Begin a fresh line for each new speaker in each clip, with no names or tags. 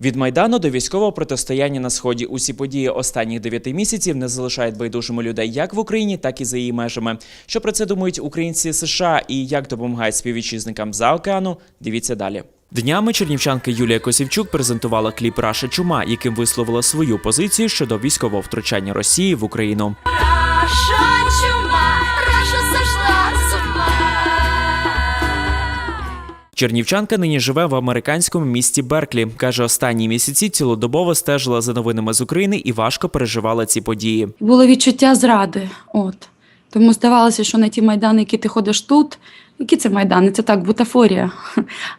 Від майдану до військового протистояння на сході усі події останніх дев'яти місяців не залишають байдужими людей як в Україні, так і за її межами. Що про це думають українці США і як допомагають співвітчизникам за океану? Дивіться далі. Днями чернівчанка Юлія Косівчук презентувала кліп Раша Чума, яким висловила свою позицію щодо військового втручання Росії в Україну. Чернівчанка нині живе в американському місті Берклі. каже, останні місяці цілодобово стежила за новинами з України і важко переживала ці події.
було відчуття зради. От. Тому здавалося, що на ті майдани, які ти ходиш тут, які це майдани? Це так, бутафорія.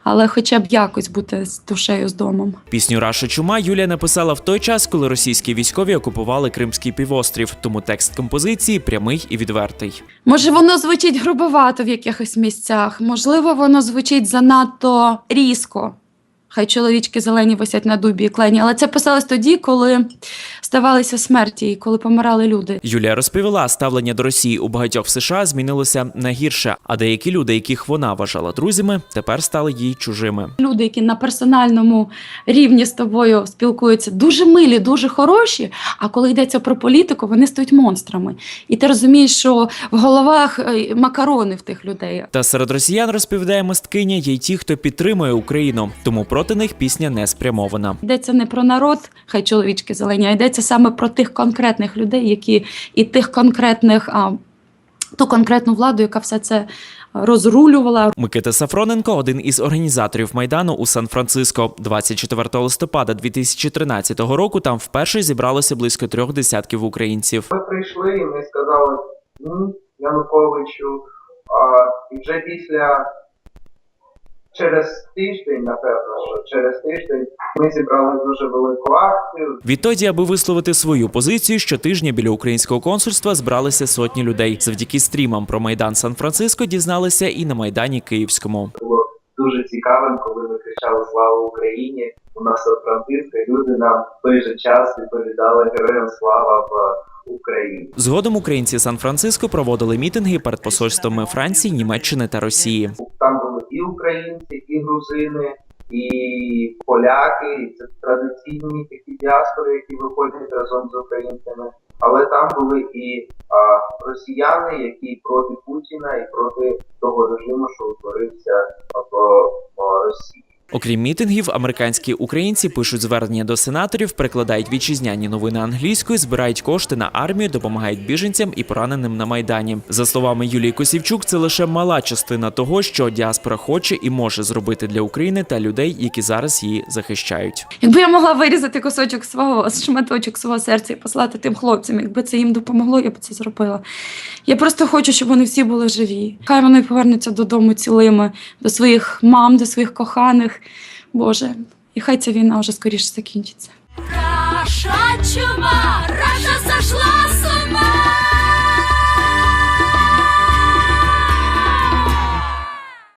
Але хоча б якось бути з душею з домом.
Пісню Раша Чума Юлія написала в той час, коли російські військові окупували Кримський півострів. Тому текст композиції прямий і відвертий.
Може, воно звучить грубовато в якихось місцях, можливо, воно звучить занадто різко. Хай чоловічки зелені висять на дубі і клені, але це писалось тоді, коли ставалися смерті і коли помирали люди.
Юлія розповіла, ставлення до Росії у багатьох в США змінилося на гірше, а деякі люди, яких вона вважала друзями, тепер стали їй чужими.
Люди, які на персональному рівні з тобою спілкуються, дуже милі, дуже хороші. А коли йдеться про політику, вони стають монстрами. І ти розумієш, що в головах е, макарони в тих людей.
Та серед росіян розповідає мисткиня, є й ті, хто підтримує Україну, тому проти них пісня не спрямована.
Йдеться не про народ, хай чоловічки зелені, а йдеться саме про тих конкретних людей, які і тих конкретних, а, ту конкретну владу, яка все це розрулювала,
Микита Сафроненко один із організаторів майдану у Сан-Франциско. 24 листопада 2013 року там вперше зібралося близько трьох десятків українців.
Ми прийшли і ми сказали ні Януковичу. А, і вже після через тиждень, напевно, що через тиждень ми зібрали дуже велику акцію.
Відтоді, аби висловити свою позицію, щотижня біля українського консульства збралися сотні людей. Завдяки стрімам про майдан Сан-Франциско дізналися і на майдані Київському.
Було дуже цікавим, коли ми кричали Слава Україні! У нас у Франциско, люди нам в той же час відповідали Героям слава в Україні.
Згодом українці Сан-Франциско проводили мітинги перед посольствами Франції, Німеччини та Росії.
Українці, і грузини, і поляки, це традиційні такі діаспори, які виходять разом з українцями. Але там були і а, росіяни, які проти Путіна і проти того режиму, що утворився в Росії.
Окрім мітингів, американські українці пишуть звернення до сенаторів, перекладають вітчизняні новини англійською, збирають кошти на армію, допомагають біженцям і пораненим на майдані. За словами Юлії Косівчук, це лише мала частина того, що діаспора хоче і може зробити для України та людей, які зараз її захищають.
Якби я могла вирізати кусочок свого шматочок свого серця і послати тим хлопцям, якби це їм допомогло, я б це зробила. Я просто хочу, щоб вони всі були живі. Хай вони повернуться додому цілими, до своїх мам, до своїх коханих. Боже, і хай ця війна вже скоріше закінчиться.
Раша чума, раша зашла.